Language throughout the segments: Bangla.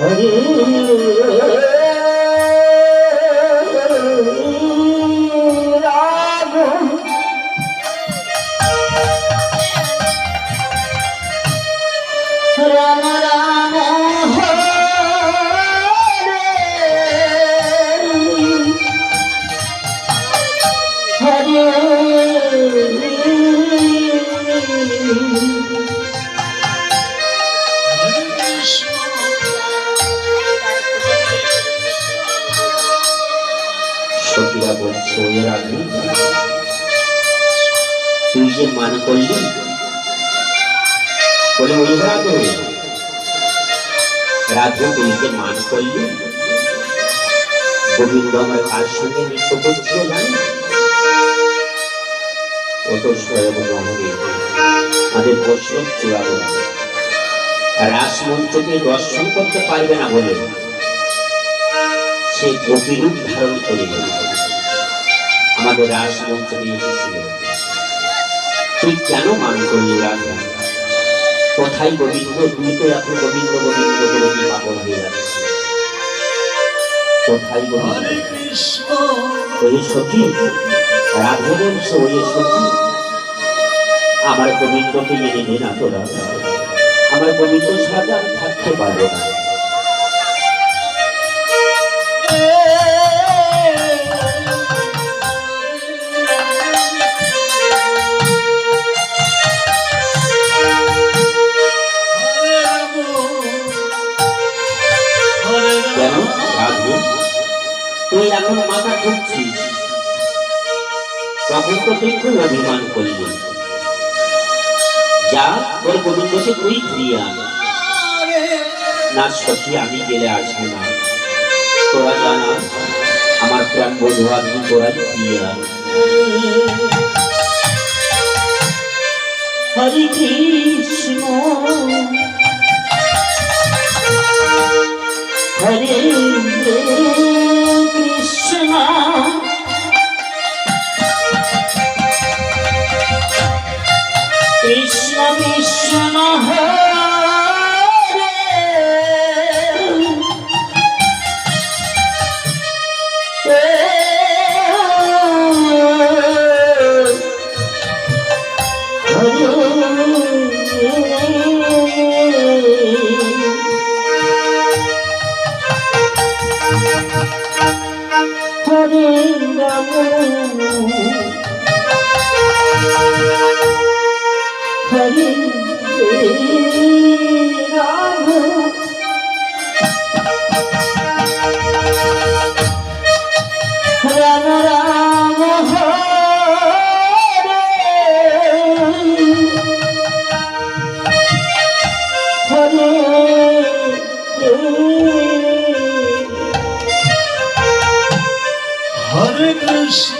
হরে যে মান করলি? বলে ওই রাধু যে মান করলি? গোবিন্দ আমার কার সঙ্গে নৃত্য করছিল জানি ও স্বয়ং মহাদেব আমাদের বৈষ্ণব চূড়াবো রাসমন্ত্রকে দর্শন করতে পারবে না বলে সে গোপীরূপ ধারণ করিল। আমাদের রাসমঞ্চে এসেছিল। তুই কেন মান করলি কোথায় গোবিন্দ তুই তো এখন গোবিন্দ গোবিন্দ বলে কি পাগল হয়ে যাচ্ছে? কোথায় গোবিন্দ ওই সখী বলছে ওই সখী। আমার গোবিন্দকে মেনে নে না তোরা আমার গোবিন্দ আমি থাকতে পারব না। তুই খুব অভিমান করলি যা তোর গোবিন্দকে তুই ফিরিয়ে আন। না আমি গেলে আসবে না। তোরা জানা, আমার প্রাণ বধু আমি তোরা হরে কৃষ্ণ। হরে হরে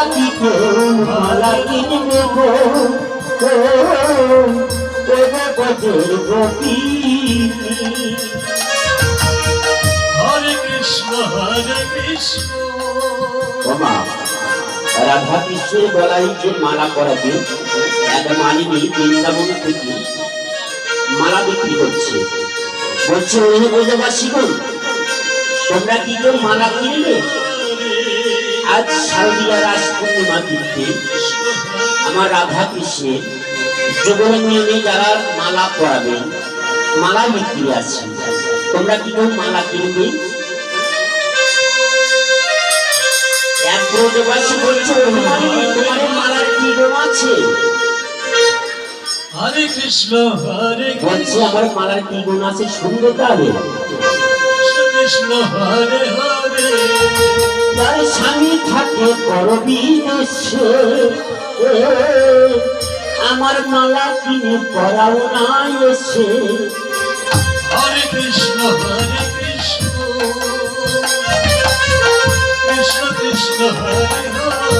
তোমরা মালা কিনবে গো বজের গোপী। হরে কৃষ্ণ হরে কৃষ্ণ। রাধা কৃষ্ণের গলায় যে মালা পরাবে এক মালিনী বৃন্দাবন থেকে মালা বিক্রি করছে। বলছে ওই বোন তোমরা কি কেউ মালা কিনবে? আজ শারদীয়া রাস পূর্ণিমা তিথি। আমার রাধা কৃষ্ণের যুগল যারা মালা পরাবে মালা বিক্রি আছে তোমরা কি কেউ মালা কিনবে? এক ব্রজবাসী বলছে "ওমা, তোমার মালার কি গুণ আছে? হরে কৃষ্ণ হরে বলছে আমার মালার কি গুণ আছে? কৃষ্ণ কৃষ্ণ হরে হরে। তার স্বামী থাকে পরবিদেশে আমার মালা তিনি পরাও না এসে। হরে কৃষ্ণ হরে কৃষ্ণ। কৃষ্ণ কৃষ্ণ, হরে হরে।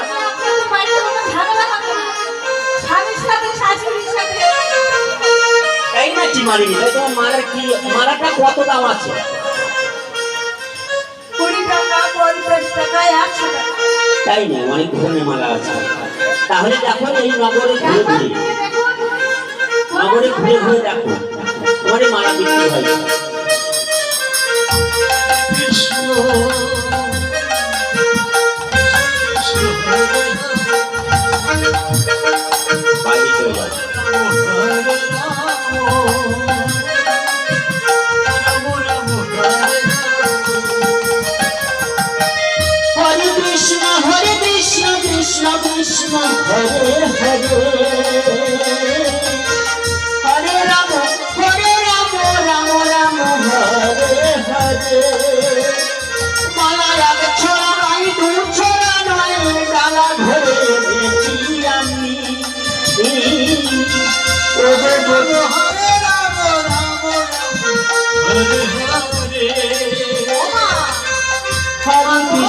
এই না চিমালিনী তাই তোমার মালার কি মালাটা কত দাম আছে? কুড়ি টাকা পঞ্চাশ টাকা একশো টাকা। তাই না? অনেক ধরনের মালা আছে। তাহলে দেখো এই নগরে ঘুরে ঘুরে। নগরে ঘুরে ঘুরে দেখো। তোমার মালা বিক্রি হয়। কৃষ্ণ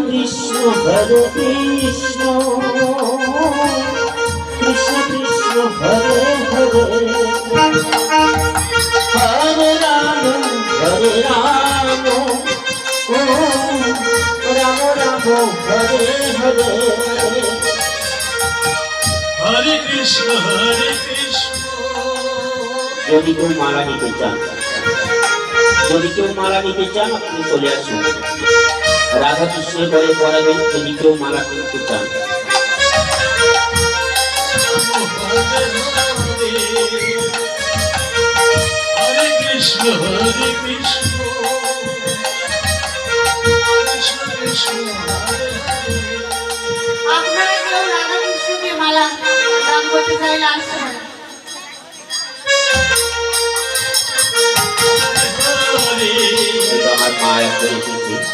কৃষ্ণ হরে কৃষ্ণ। কৃষ্ণ কৃষ্ণ হরে হরে। হরে রাম হরে রাম। রাম রাম হরে হরে। হরে কৃষ্ণ হরে কৃষ্ণ। যদি কেউ মালা নিতে চান যদি কেউ মালা নিতে চান আপনি চলে আসুন। রাধা কৃষ্ণের বলে পড়াবেন যদি কেউ মালা কিনতে চান কৃষ্ণ হরে কৃষ্ণ কৃষ্ণ কৃষ্ণ হরে হরে আপনারা কেউ রাধা কৃষ্ণকে মালা দান করতে চাইলে আসতে পারেন। আমার মা একটা রেখেছে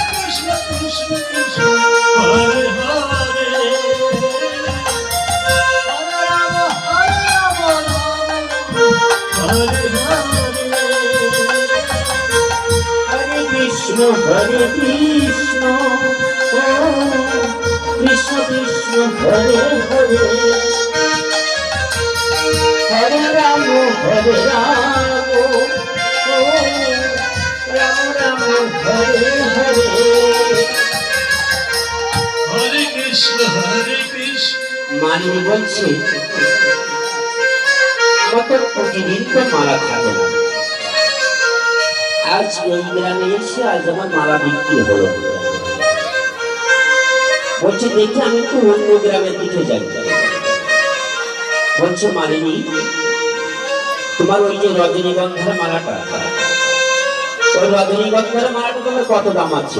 হরে কৃষ্ণ কৃষ্ণ কৃষ্ণ হরে হরে। হরে রাম হরে রাম রাম রাম হরে হরে। হরে কৃষ্ণ হরে কৃষ্ণ। মানিনি বলছে আমার তো প্রতিদিন তো মালা থাকে না। আজ এই গ্রামে এসে আজ আমার মালা বিক্রি হলো। বলছে, দেখি আমি একটু অন্য গ্রামের দিকে যাই। বলছে, মালিনী, তোমার ওই যে রজনীগন্ধার মালাটা, ওই রজনীগন্ধার মালাটা তোমার কত দাম আছে?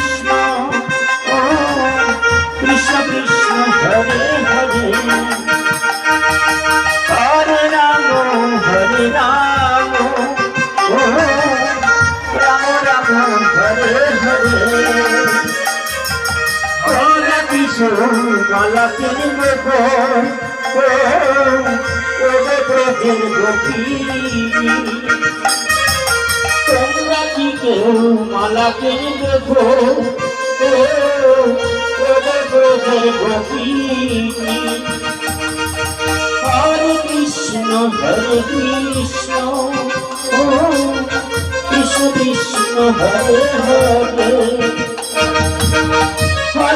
ব্রজের গোপী তোমরা কি কেউ মালা কিনবে গো ও ব্রজের গোপী হরে কৃষ্ণ হরে কৃষ্ণ কৃষ্ণ কৃষ্ণ হরে হরে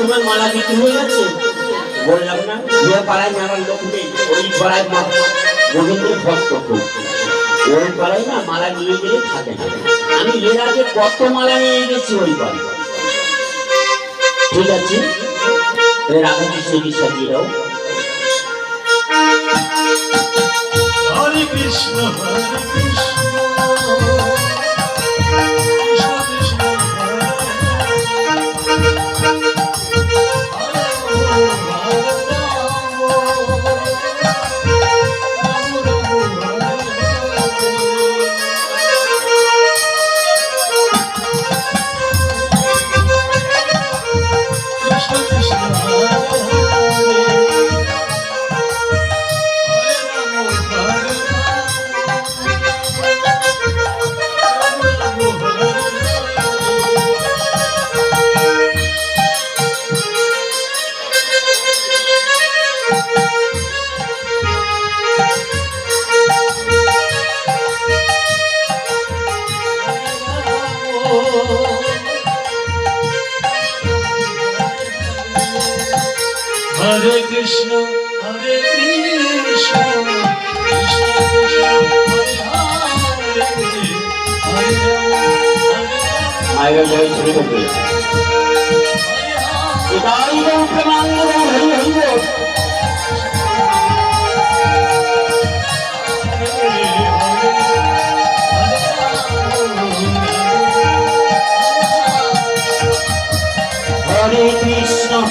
তোমার মালা বিক্রি হয়ে যাচ্ছে। বললাম না যে পাড়ায় মেলার লোক নেই ওই পাড়ায় গোবিন্দের ভক্ত খুব ওই পাড়ায় না মালা নিয়ে গেলে থাকে না। আমি এর আগে কত মালা নিয়ে গেছি ওই পাড়ায় ঠিক আছে? রাধা কৃষ্ণকে সাজিয়ে দাও। হরে কৃষ্ণ হরে কৃষ্ণ। হরে রাম